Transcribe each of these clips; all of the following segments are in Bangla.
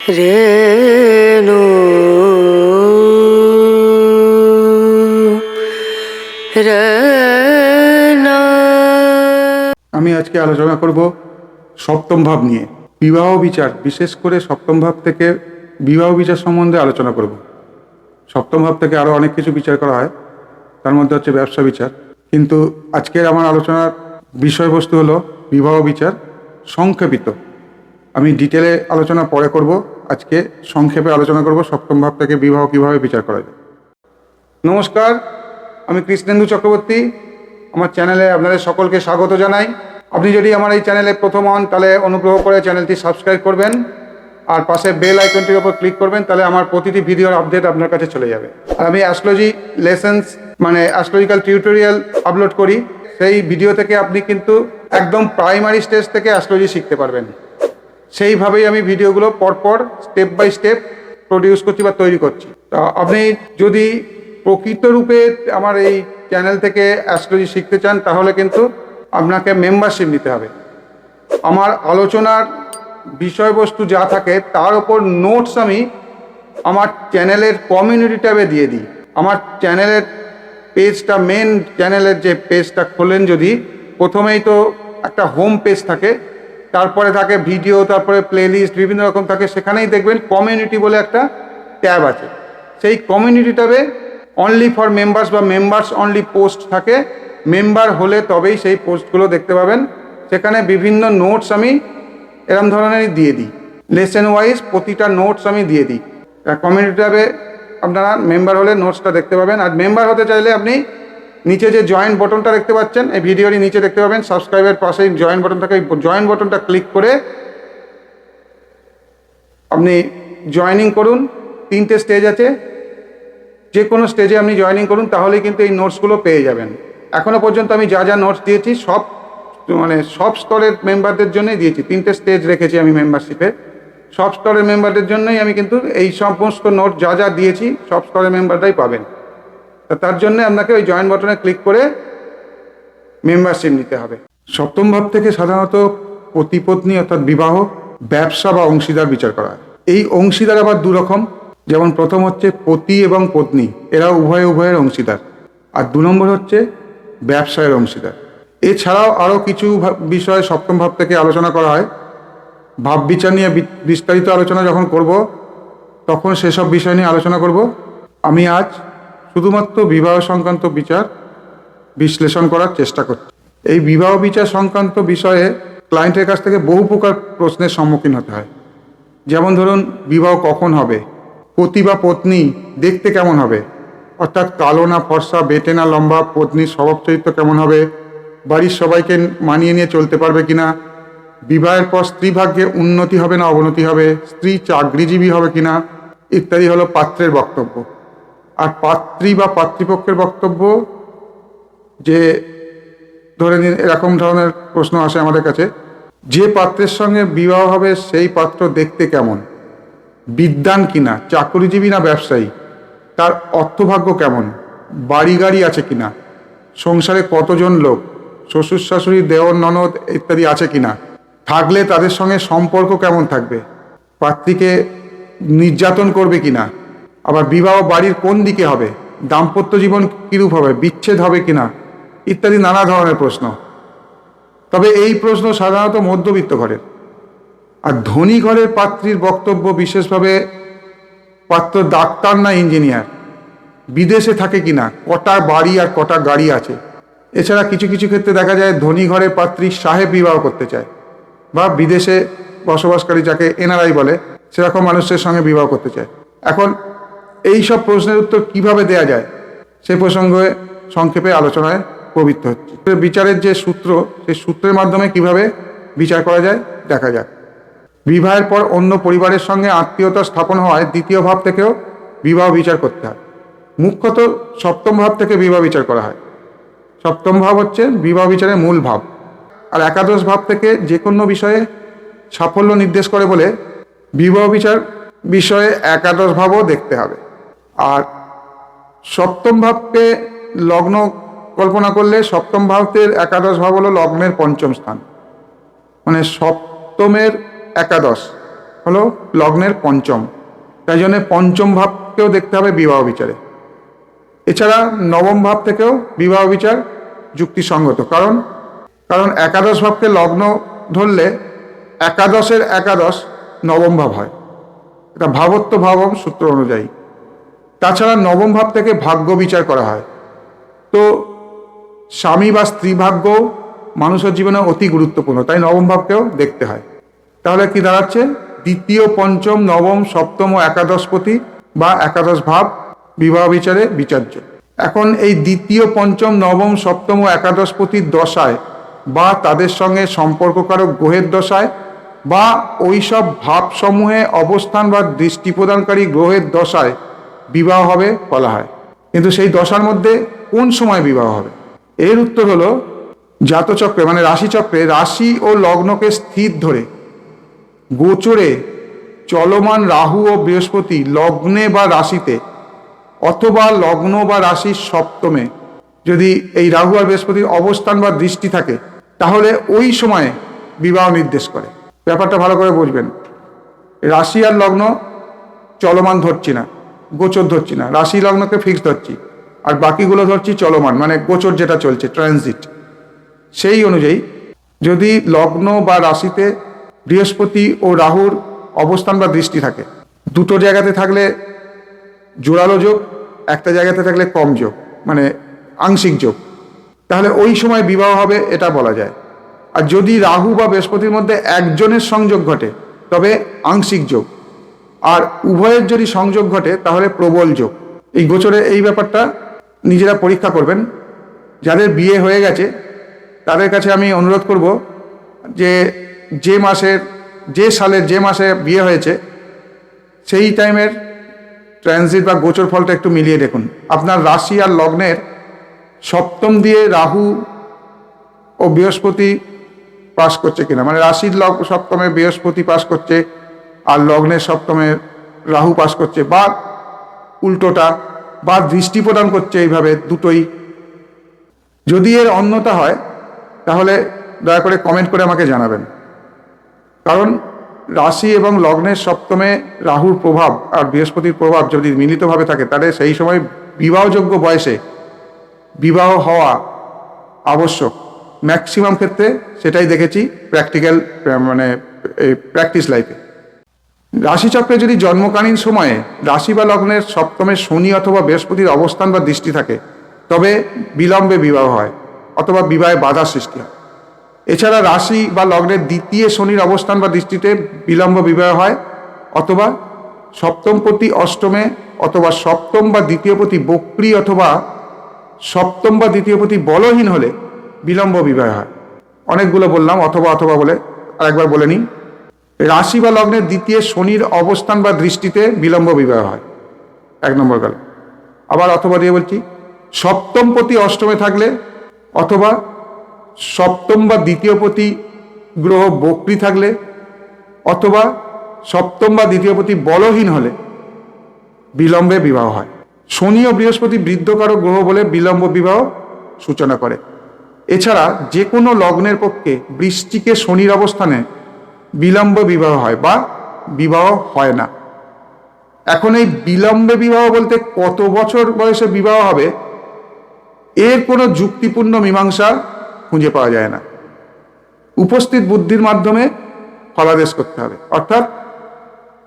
রেণু আমি আজকে আলোচনা করব সপ্তম ভাব নিয়ে, বিবাহ বিচার, বিশেষ করে সপ্তম ভাব থেকে বিবাহ বিচার সম্বন্ধে আলোচনা করব। সপ্তম ভাব থেকে আরও অনেক কিছু বিচার করা হয়, তার মধ্যে হচ্ছে ব্যবসা বিচার। কিন্তু আজকের আমার আলোচনার বিষয়বস্তু হলো বিবাহ বিচার সংক্ষেপিত। আমি ডিটেলে আলোচনা পরে করব, আজকে সংক্ষেপে আলোচনা করব, সপ্তম ভাব থেকে বিবাহ কীভাবে বিচার করা যায়। নমস্কার, আমি কৃষ্ণেন্দু চক্রবর্তী, আমার চ্যানেলে আপনাদের সকলকে স্বাগত জানাই। আপনি যদি আমার এই চ্যানেলে প্রথম হন, তাহলে অনুগ্রহ করে চ্যানেলটি সাবস্ক্রাইব করবেন, আর পাশে বেল আইকনটির ওপর ক্লিক করবেন, তাহলে আমার প্রতিটি ভিডিওর আপডেট আপনার কাছে চলে যাবে। আর আমি অ্যাস্ট্রোলজি লেসেন্স মানে অ্যাস্ট্রোলজিক্যাল টিউটোরিয়াল আপলোড করি। সেই ভিডিও থেকে আপনি কিন্তু একদম প্রাইমারি স্টেজ থেকে অ্যাস্ট্রোলজি শিখতে পারবেন। সেইভাবেই আমি ভিডিওগুলো পরপর স্টেপ বাই স্টেপ প্রডিউস করছি বা তৈরি করছি। তা আপনি যদি প্রকৃত রূপে আমার এই চ্যানেল থেকে অ্যাস্ট্রোলজি শিখতে চান, তাহলে কিন্তু আপনাকে মেম্বারশিপ নিতে হবে। আমার আলোচনার বিষয়বস্তু যা থাকে, তার ওপর নোটস আমি আমার চ্যানেলের কমিউনিটি ট্যাবে দিয়ে দিই। আমার চ্যানেলের পেজটা মেন চ্যানেলের যে পেজটা খোলেন যদি, প্রথমেই তো একটা হোম পেজ থাকে তারপরে থাকে ভিডিও তারপরে প্লেলিস্ট বিভিন্ন রকম থাকে। সেখানেই দেখবেন কমিউনিটি বলে একটা ট্যাব আছে। সেই কমিউনিটি ট্যাবে অনলি ফর মেম্বার্স বা মেম্বার্স অনলি পোস্ট থাকে। মেম্বার হলে তবেই সেই পোস্টগুলো দেখতে পাবেন। সেখানে বিভিন্ন নোটস আমি এরম ধরনেরই দিয়ে দিই। লেসেন ওয়াইজ প্রতিটা নোটস আমি দিয়ে দিই। কমিউনিটি ট্যাবে আপনারা মেম্বার হলে নোটসটা দেখতে পাবেন। আর মেম্বার হতে চাইলে আপনি নিচে যে জয়েন বটনটা দেখতে পাচ্ছেন, এই ভিডিওরই নিচে দেখতে পাবেন সাবস্ক্রাইবের পাশেই জয়েন বটন থাকে জয়েন বটনটা ক্লিক করে আপনি জয়েনিং করুন, তিনটে স্টেজ আছে যে কোনো স্টেজে আপনি জয়েনিং করুন, তাহলেই কিন্তু এই নোটসগুলো পেয়ে যাবেন। এখনও পর্যন্ত আমি যা যা নোটস দিয়েছি, সব মানে সব স্তরের মেম্বারদের জন্যই দিয়েছি, তিনটে স্টেজ রেখেছি আমি মেম্বারশিপে সব স্তরের মেম্বারদের জন্যই আমি কিন্তু এই সমস্ত নোট যা যা দিয়েছি, সব স্তরের মেম্বাররাই পাবেন। তার জন্য আপনাকে ওই জয়েন বাটনে ক্লিক করে মেম্বারশিপ নিতে হবে। সপ্তম ভাব থেকে সাধারণত পতিপত্নী অর্থাৎ বিবাহ, ব্যবসা বা অংশীদার বিচার করা হয়। এই অংশীদার আবার দু রকম, যেমন প্রথম হচ্ছে পতি এবং পত্নী, এরা উভয়ে উভয়ের অংশীদার। আর দু নম্বর হচ্ছে ব্যবসায়ের অংশীদার। এছাড়াও আরও কিছু বিষয় সপ্তম ভাব থেকে আলোচনা করা হয়। ভাব বিচার নিয়ে বিস্তারিত আলোচনা যখন করব, তখন সেসব বিষয় নিয়ে আলোচনা করব। আমি আজ শুধুমাত্র বিবাহ সংক্রান্ত বিচার বিশ্লেষণ করার চেষ্টা করছি। এই বিবাহ বিচার সংক্রান্ত বিষয়ে ক্লায়েন্টের কাছ থেকে বহু প্রকার প্রশ্নের সম্মুখীন হতে হয়। যেমন ধরুন, বিবাহ কখন হবে? পতি বা পত্নী দেখতে কেমন হবে? অর্থাৎ কালো না ফর্সা, বেটে না লম্বা, পত্নীর স্বভাব চরিত্র কেমন হবে? বাড়ির সবাইকে মানিয়ে নিয়ে চলতে পারবে কিনা? বিবাহের পর স্ত্রী ভাগ্যে উন্নতি হবে না অবনতি হবে? স্ত্রী চাকরিজীবী হবে কিনা? ইত্যাদি হলো পাত্রের বক্তব্য। আর পাত্রী বা পাত্রীপক্ষের বক্তব্য যে ধরে নিন এরকম ধরনের প্রশ্ন আসে আমাদের কাছে, যে পাত্রের সঙ্গে বিবাহ হবে সেই পাত্র দেখতে কেমন? বিদ্যান কিনা? চাকরিজীবী না ব্যবসায়ী? তার অর্থভাগ্য কেমন? বাড়ি গাড়ি আছে কিনা? সংসারে কতজন লোক? শ্বশুর শাশুড়ি, দেওর ননদ ইত্যাদি আছে কিনা? থাকলে তাদের সঙ্গে সম্পর্ক কেমন থাকবে? পাত্রীকে নির্যাতন করবে কিনা? আবার বিবাহ বাড়ির কোন দিকে হবে? দাম্পত্য জীবন কীরূপ হবে? বিচ্ছেদ হবে কিনা? ইত্যাদি নানা ধরনের প্রশ্ন। তবে এই প্রশ্ন সাধারণত মধ্যবিত্ত ঘরের। আর ধনী ঘরের পাত্রীর বক্তব্য বিশেষভাবে পাত্র ডাক্তার না ইঞ্জিনিয়ার? বিদেশে থাকে কিনা? কটা বাড়ি আর কটা গাড়ি আছে? এছাড়া কিছু কিছু ক্ষেত্রে দেখা যায় ধনী ঘরের পাত্রী সাহেব বিবাহ করতে চায় বা বিদেশে বসবাসকারী যাকে এনআরআই বলে, সেরকম মানুষের সঙ্গে বিবাহ করতে চায়। এখন এই সব প্রশ্নের উত্তর কীভাবে দেয়া যায়? সে প্রসঙ্গে সংক্ষেপে আলোচনায় প্রবৃত্ত হচ্ছে। বিচারের যে সূত্র সেই সূত্রের মাধ্যমে কীভাবে বিচার করা যায়, দেখা যাক। বিবাহের পর অন্য পরিবারের সঙ্গে আত্মীয়তা স্থাপন হওয়ায় দ্বিতীয় ভাব থেকেও বিবাহ বিচার করতে হয়। মুখ্যত সপ্তম ভাব থেকে বিবাহ বিচার করা হয়। সপ্তম ভাব হচ্ছে বিবাহ বিচারের মূল ভাব। আর একাদশ ভাব থেকে যে কোনো বিষয়ে সাফল্য নির্দেশ করে বলে বিবাহ বিচার বিষয়ে একাদশ ভাবও দেখতে হবে। আর সপ্তম ভাবকে লগ্ন কল্পনা করলে সপ্তম ভাবের একাদশ ভাব হলো লগ্নের পঞ্চম স্থান। মানে সপ্তমের একাদশ হলো লগ্নের পঞ্চম। তাই জন্য পঞ্চম ভাবকেও দেখতে হবে বিবাহ বিচারে। এছাড়া নবম ভাব থেকেও বিবাহ বিচার যুক্তিসঙ্গত। কারণ কারণ একাদশ ভাবকে লগ্ন ধরলে একাদশের একাদশ নবম ভাব হয়। এটা ভাবত্ব ভাবম সূত্র অনুযায়ী। তাছাড়া নবম ভাব থেকে ভাগ্য বিচার করা হয়। তো স্বামী বা স্ত্রী ভাগ্য মানুষের জীবনে অতি গুরুত্বপূর্ণ, তাই নবম ভাবকেও দেখতে হয়। তাহলে কি দাঁড়াচ্ছে? দ্বিতীয়, পঞ্চম, নবম, সপ্তম ও একাদশপতি বা একাদশ ভাব বিবাহ বিচারে বিচার্য। এখন এই দ্বিতীয়, পঞ্চম, নবম, সপ্তম ও একাদশপতির দশায় বা তাদের সঙ্গে সম্পর্ককারক গ্রহের দশায় বা ওইসব ভাবসমূহে অবস্থান বা দৃষ্টি প্রদানকারী গ্রহের দশায় বিবাহ হবে, বলা হয়। কিন্তু সেই দশার মধ্যে কোন সময় বিবাহ হবে? এর উত্তর হলো জাতচক্রে মানে রাশিচক্রে, রাশি ও লগ্নকে স্থির ধরে, গোচরে চলমান রাহু ও বৃহস্পতি লগ্নে বা রাশিতে অথবা লগ্ন বা রাশির সপ্তমে যদি এই রাহু আর বৃহস্পতির অবস্থান বা দৃষ্টি থাকে, তাহলে ওই সময়ে বিবাহ নির্দেশ করে। ব্যাপারটা ভালো করে বুঝবেন। রাশি আর লগ্ন চলমান ধরছি না। গোচর ধরছি না, রাশি লগ্নকে ফিক্স ধরছি, আর বাকিগুলো ধরছি চলমান মানে গোচর যেটা চলছে ট্রানজিট সেই অনুযায়ী যদি লগ্ন বা রাশিতে বৃহস্পতি ও রাহুর অবস্থান বা দৃষ্টি থাকে, দুটো জায়গাতে থাকলে জোরালো যোগ, একটা জায়গাতে থাকলে কম যোগ মানে আংশিক যোগ। তাহলে ওই সময় বিবাহ হবে, এটা বলা যায়। আর যদি রাহু বা বৃহস্পতির মধ্যে একজনের সংযোগ ঘটে, তবে আংশিক যোগ। আর উভয়ের যদি সংযোগ ঘটে, তাহলে প্রবল যোগ। এই গোচরে এই ব্যাপারটা নিজেরা পরীক্ষা করবেন। যাদের বিয়ে হয়ে গেছে, তাদের কাছে আমি অনুরোধ করব যে যে মাসের, যে সালের, যে মাসে বিয়ে হয়েছে, সেই টাইমের ট্রানজিট বা গোচর ফলটা একটু মিলিয়ে দেখুন। আপনার রাশি আর লগ্নের সপ্তম দিয়ে রাহু ও বৃহস্পতি পাশ করছে কিনা। মানে রাশির লগ সপ্তমে বৃহস্পতি পাশ করছে আর লগ্নের সপ্তমে রাহু পাস করছে, বা উল্টোটা, বা দৃষ্টি প্রদান করছে এইভাবে দুটোই। যদি এর অন্যতা হয়, তাহলে দয়া করে কমেন্ট করে আমাকে জানাবেন। কারণ রাশি এবং লগ্নের সপ্তমে রাহুর প্রভাব আর বৃহস্পতির প্রভাব যদি মিলিতভাবে থাকে, তাহলে সেই সময় বিবাহযোগ্য বয়সে বিবাহ হওয়া আবশ্যক। ম্যাক্সিমাম ক্ষেত্রে সেটাই দেখেছি প্র্যাকটিক্যাল মানে প্র্যাকটিস লাইফে রাশিচক্রে যদি জন্মকালীন সময়ে রাশি বা লগ্নের সপ্তমে শনি অথবা বৃহস্পতির অবস্থান বা দৃষ্টি থাকে, তবে বিলম্বে বিবাহ হয় অথবা বিবাহে বাধা সৃষ্টি হয়। এছাড়া রাশি বা লগ্নের দ্বিতীয় শনির অবস্থান বা দৃষ্টিতে বিলম্ব বিবাহ হয় অথবা সপ্তমপতি অষ্টমে অথবা সপ্তম বা দ্বিতীয়পতি বক্রি অথবা সপ্তম বা দ্বিতীয়পতি বলহীন হলে বিলম্ব বিবাহ হয়। অনেকগুলো বললাম, অথবা অথবা বলে আরেকবার বলে নিই। রাশি বা লগ্নের দ্বিতীয় শনির অবস্থান বা দৃষ্টিতে বিলম্ব বিবাহ হয়। এক নম্বর গেল আবার অথবা দিয়ে বলছি, সপ্তম পতি অষ্টমে থাকলে অথবা সপ্তম বা দ্বিতীয় পতি গ্রহ বক্রি থাকলে অথবা সপ্তম বা দ্বিতীয় পতি বলহীন হলে বিলম্বে বিবাহ হয়। শনি ও বৃহস্পতি বৃদ্ধকারক গ্রহ বলে বিলম্ব বিবাহ সূচনা করে। এছাড়া যে কোনো লগ্নের পক্ষে বৃষ্টিকে শনির অবস্থানে বিলম্ব বিবাহ হয় বা বিবাহ হয় না। এখন এই বিলম্বে বিবাহ বলতে কত বছর বয়সে বিবাহ হবে, এর কোনো যুক্তিপূর্ণ মীমাংসা খুঁজে পাওয়া যায় না। উপস্থিত বুদ্ধির মাধ্যমে ফলাদেশ করতে হবে, অর্থাৎ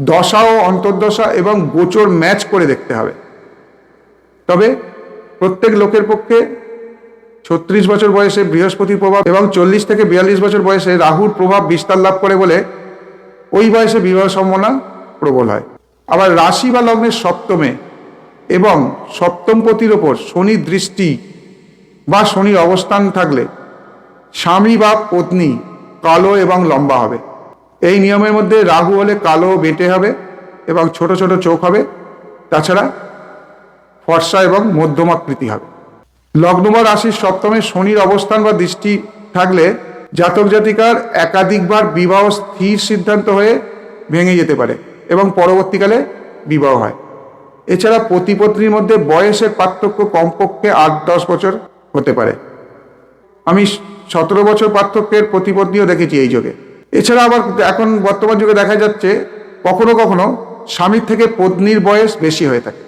দশা ও অন্তর্দশা এবং গোচর ম্যাচ করে দেখতে হবে। তবে প্রত্যেক লোকের পক্ষে ছত্রিশ বছর বয়সে বৃহস্পতির প্রভাব এবং চল্লিশ থেকে বিয়াল্লিশ বছর বয়সে রাহুর প্রভাব বিস্তার লাভ করে বলে ওই বয়সে বিবাহ সম্ভাবনা প্রবল হয়। আবার রাশি বা লগ্নের সপ্তমে এবং সপ্তম পতির ওপর শনির দৃষ্টি বা শনির অবস্থান থাকলে স্বামী বা পত্নী কালো এবং লম্বা হবে। এই নিয়মের মধ্যে রাহু হলে কালো বেটে হবে এবং ছোট ছোট চোখ হবে। তাছাড়া ফর্সা এবং মধ্যমাকৃতি হবে। লগ্ন বা রাশির সপ্তমে শনির অবস্থান বা দৃষ্টি থাকলে জাতক জাতিকার একাধিকবার বিবাহ স্থির সিদ্ধান্ত হয়ে ভেঙে যেতে পারে এবং পরবর্তীকালে বিবাহ হয়। এছাড়া পতিপত্নীর মধ্যে বয়সের পার্থক্য কমপক্ষে আট দশ বছর হতে পারে। আমি সতেরো বছর পার্থক্যের প্রতিপত্নীও দেখেছি এই যুগে। এছাড়া আবার এখন বর্তমান যুগে দেখা যাচ্ছে কখনো কখনো স্বামীর থেকে পত্নীর বয়স বেশি হয়ে থাকে।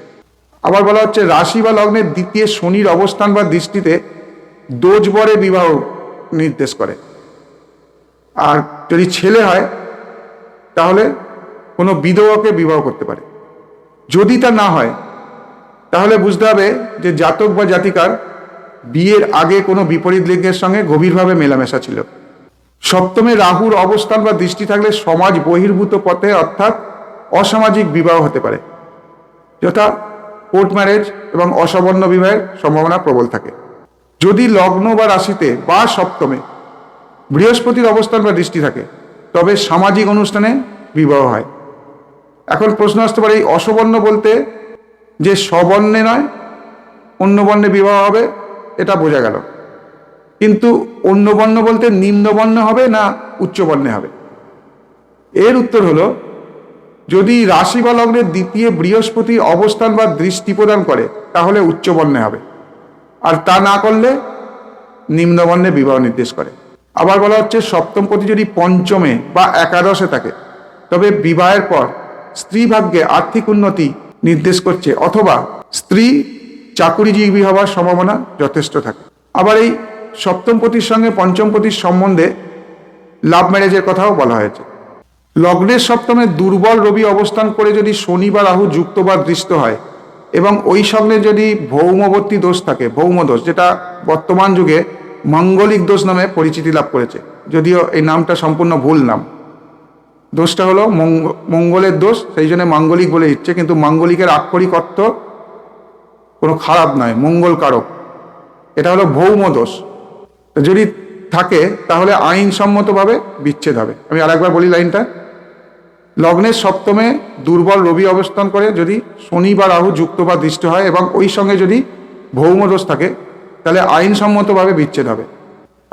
আবার বলা হচ্ছে, রাশি বা লগ্নের দ্বিতীয় শনির অবস্থান বা দৃষ্টিতে দোজবরে বিবাহ নির্দেশ করে। আর যদি ছেলে হয়, তাহলে কোনো বিধবাকে বিবাহ করতে পারে। যদি তা না হয়, তাহলে বুঝতে হবে যে জাতক বা জাতিকার বিয়ের আগে কোনো বিপরীত লিঙ্গের সঙ্গে গভীরভাবে মেলামেশা ছিল। সপ্তমে রাহুর অবস্থান বা দৃষ্টি থাকলে সমাজ বহির্ভূত পথে অর্থাৎ অসামাজিক বিবাহ হতে পারে। যথা কোর্ট ম্যারেজ এবং অসবর্ণ বিবাহের সম্ভাবনা প্রবল থাকে। যদি লগ্ন বা রাশিতে বা সপ্তমে বৃহস্পতির অবস্থান বা দৃষ্টি থাকে, তবে সামাজিক অনুষ্ঠানে বিবাহ হয়। এখন প্রশ্ন আসতে পারে, এই অসবর্ণ বলতে যে সবর্ণে নয় অন্য বর্ণে বিবাহ হবে, এটা বোঝা গেল। কিন্তু অন্য বর্ণ বলতে নিম্নবর্ণ হবে না উচ্চবর্ণে হবে? এর উত্তর হলো যদি রাশি বা লগ্নের দ্বিতীয় বৃহস্পতি অবস্থান বা দৃষ্টি প্রদান করে, তাহলে উচ্চবর্ণে হবে। আর তা না করলে নিম্নবর্ণে বিবাহ নির্দেশ করে। আবার বলা হচ্ছে, সপ্তম সপ্তমপতি যদি পঞ্চমে বা একাদশে থাকে, তবে বিবাহের পর স্ত্রী ভাগ্যে আর্থিক উন্নতি নির্দেশ করছে, অথবা স্ত্রী চাকুরিজীবী হওয়ার সম্ভাবনা যথেষ্ট থাকে। আবার এই সপ্তম সপ্তমপতির সঙ্গে পঞ্চম পঞ্চমপতির সম্বন্ধে লাভ ম্যারেজের কথাও বলা হয়েছে। লগ্নের সপ্তমে দুর্বল রবি অবস্থান করে যদি শনি বা রাহু যুক্ত বা দৃষ্ট হয়, এবং ওই সঙ্গে যদি ভৌমবর্তী দোষ থাকে, ভৌম দোষ, যেটা বর্তমান যুগে মাঙ্গলিক দোষ নামে পরিচিতি লাভ করেছে, যদিও এই নামটা সম্পূর্ণ ভুল নাম। দোষটা হলো মঙ্গ- মঙ্গলের দোষ, সেই জন্য মাঙ্গলিক বলে দিচ্ছে, কিন্তু মাঙ্গলিকের আক্ষরিক অর্থ কোনো খারাপ নয় মঙ্গল কারক এটা হলো ভৌম দোষ। যদি থাকে, তাহলে আইনসম্মতভাবে বিচ্ছেদ হবে। আমি আরেকবার বলি লাইনটা। লগ্নের সপ্তমে দুর্বল রবি অবস্থান করে, যদি শনি বা রাহু যুক্ত বা দৃষ্ট হয় এবং ওই সঙ্গে যদি ভৌমদোষ থাকে, তাহলে আইনসম্মতভাবে বিচ্ছেদ হবে।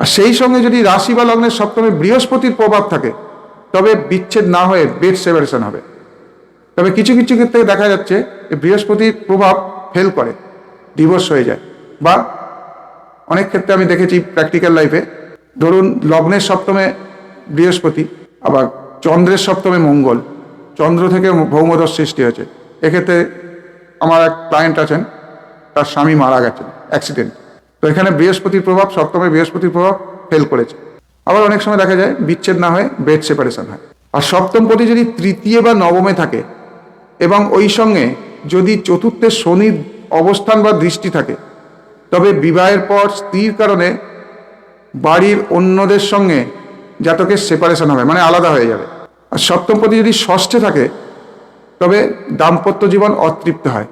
আর সেই সঙ্গে যদি রাশি বা লগ্নের সপ্তমে বৃহস্পতির প্রভাব থাকে, তবে বিচ্ছেদ না হয়ে বেড সেপারেশন হবে। তবে কিছু কিছু ক্ষেত্রে দেখা যাচ্ছে যে বৃহস্পতির প্রভাব ফেল করে, ডিভোর্স হয়ে যায় বা অনেক ক্ষেত্রে আমি দেখেছি প্র্যাকটিক্যাল লাইফে ধরুন লগ্নের সপ্তমে বৃহস্পতি, আবার চন্দ্রের সপ্তমে মঙ্গল। চন্দ্র থেকে ভৌমদশ সৃষ্টি হয়েছে। এক্ষেত্রে আমার এক ক্লায়েন্ট আছেন, তার স্বামী মারা গেছেন অ্যাক্সিডেন্ট তো এখানে বৃহস্পতির প্রভাব, সপ্তমে বৃহস্পতির প্রভাব ফেল করেছে। আবার অনেক সময় দেখা যায়, বিচ্ছেদ না হয়ে বেড সেপারেশন হয়। আর সপ্তম পতি যদি তৃতীয় বা নবমে থাকে, এবং ওই সঙ্গে যদি চতুর্থে শনির অবস্থান বা দৃষ্টি থাকে, তবে বিবাহের পর স্ত্রীর কারণে বাড়ির অন্যদের সঙ্গে জাতকের সেপারেশন হবে মানে আলাদা হয়ে যাবে। আর সপ্তমপতি যদি ষষ্ঠে থাকে, তবে দাম্পত্য জীবন অতৃপ্ত হয়।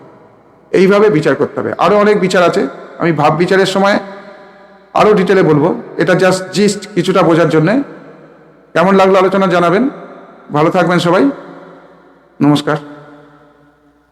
এইভাবে বিচার করতে হবে। আরও অনেক বিচার আছে। আমি ভাব বিচারের সময় আরও ডিটেলে বলব। এটা জাস্ট জিস্ট কিছুটা বোঝার জন্যে। কেমন লাগল আলোচনা জানাবেন। ভালো থাকবেন সবাই। নমস্কার।